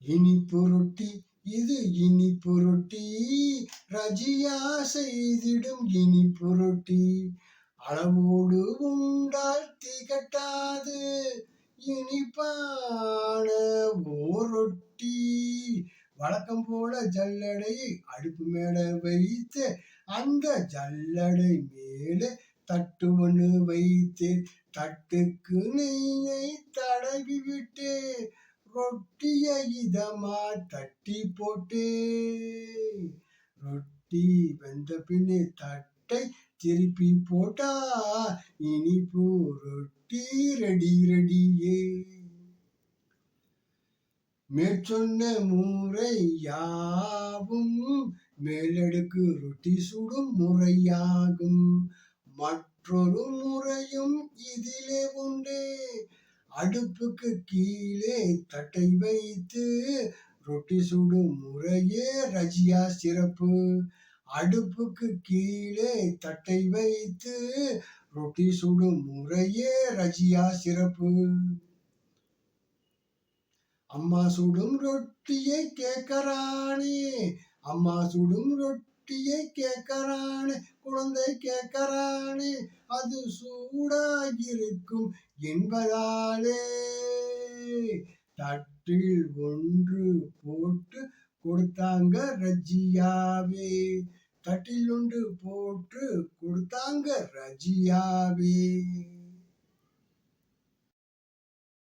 இனிப்பு ரொட்டி இது இனிப்பு ரொட்டி ரஜியா செய்திடும் இனிப்பு ரொட்டி அளவோடு உண்டால் திகட்டாது. இனிப்பான ஓரொட்டி. வழக்கம் போல ஜல்லடையை அடுப்பு மேல வைத்து அந்த ஜல்லடை மேலே தட்டு ஒன்று வைத்து தட்டுக்கு நெய்யை தடவி விட்டு ரொட்டிய இதமா தட்டி போட்டு. ரொட்டி வெந்த பின்னே தட்டை திருப்பி போட்டா இனிப்பு ரொட்டி ரெடி ரெடியே. மேற்சொன்ன முறை யாவும் மேலடுக்கு ரொட்டி சுடும் முறையாகும். மற்றொரு முறையும் இதிலே உண்டு. அடுப்புக்கு கீழே தட்டை வைத்து ரொட்டி சுடும் முறையே ரஜியா சிறப்பு. அடுப்புக்கு கீழே தட்டை வைத்து ரொட்டி சுடும் முறையே ரஜியா சிறப்பு. அம்மா சுடும் ரொட்டியை கேட்கறானே அம்மா சுடும் ரொட்டி ரொட்டியை கேட்கறானு குழந்தை கேட்கறானு அது சூடாகிருக்கும் என்பதாலே. தட்டில் ஒன்று போட்டு கொடுத்தாங்க ரஜியாவே. தட்டில் ஒன்று போட்டு கொடுத்தாங்க ரஜியாவே.